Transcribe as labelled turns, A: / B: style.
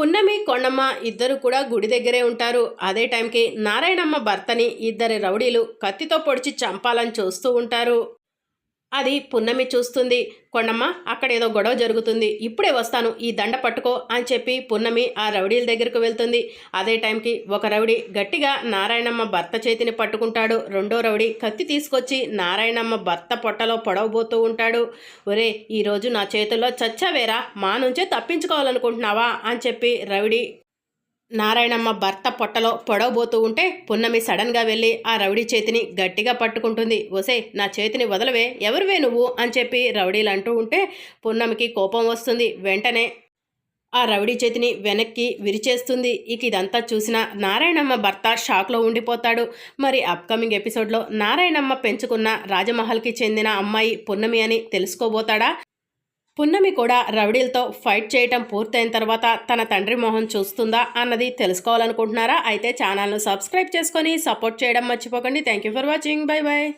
A: పున్నమి కొండమ్మ ఇద్దరు కూడా గుడి దగ్గరే ఉంటారు. అదే టైంకి నారాయణమ్మ భర్తని ఇద్దరి రౌడీలు కత్తితో పొడిచి చంపాలని చూస్తూ ఉంటారు. అది పున్నమి చూస్తుంది. కొండమ్మ అక్కడ ఏదో గొడవ జరుగుతుంది. ఇప్పుడే వస్తాను. ఈ దండ పట్టుకో అని చెప్పి పున్నమి ఆ రౌడీల దగ్గరకు వెళ్తుంది. అదే టైంకి ఒక రౌడీ గట్టిగా నారాయణమ్మ భర్త చేతిని పట్టుకుంటాడు. రెండో రౌడీ కత్తి తీసుకొచ్చి నారాయణమ్మ భర్త పొట్టలో పొడవబోతూ ఉంటాడు. ఒరే ఈరోజు నా చేతుల్లో చచ్చావేరా? మా నుంచే తప్పించుకోవాలనుకుంటున్నావా? అని చెప్పి రౌడీ నారాయణమ్మ భర్త పొట్టలో పొడవబోతూ ఉంటే పున్నమి సడన్గా వెళ్ళి ఆ రౌడీ చేతిని గట్టిగా పట్టుకుంటుంది. ఒసే నా చేతిని వదలవే ఎవరివే నువ్వు? అని చెప్పి రౌడీలు అంటూ ఉంటే పున్నమికి కోపం వస్తుంది. వెంటనే ఆ రౌడీ చేతిని వెనక్కి విరిచేస్తుంది. ఇక ఇదంతా చూసిన నారాయణమ్మ భర్త షాక్లో ఉండిపోతాడు. మరి అప్కమింగ్ ఎపిసోడ్లో నారాయణమ్మ పెంచుకున్న రాజమహల్కి చెందిన అమ్మాయి పున్నమి అని తెలుసుకోబోతాడా? పున్నమి కూడా రౌడీలతో ఫైట్ చేయటం పూర్తయిన తర్వాత తన తండ్రి మొహం చూస్తుందా అన్నది తెలుసుకోవాలనుకుంటున్నారా? అయితే ఛానల్ను సబ్స్క్రైబ్ చేసుకొని సపోర్ట్ చేయడం మర్చిపోకండి. Thank you for watching. Bye bye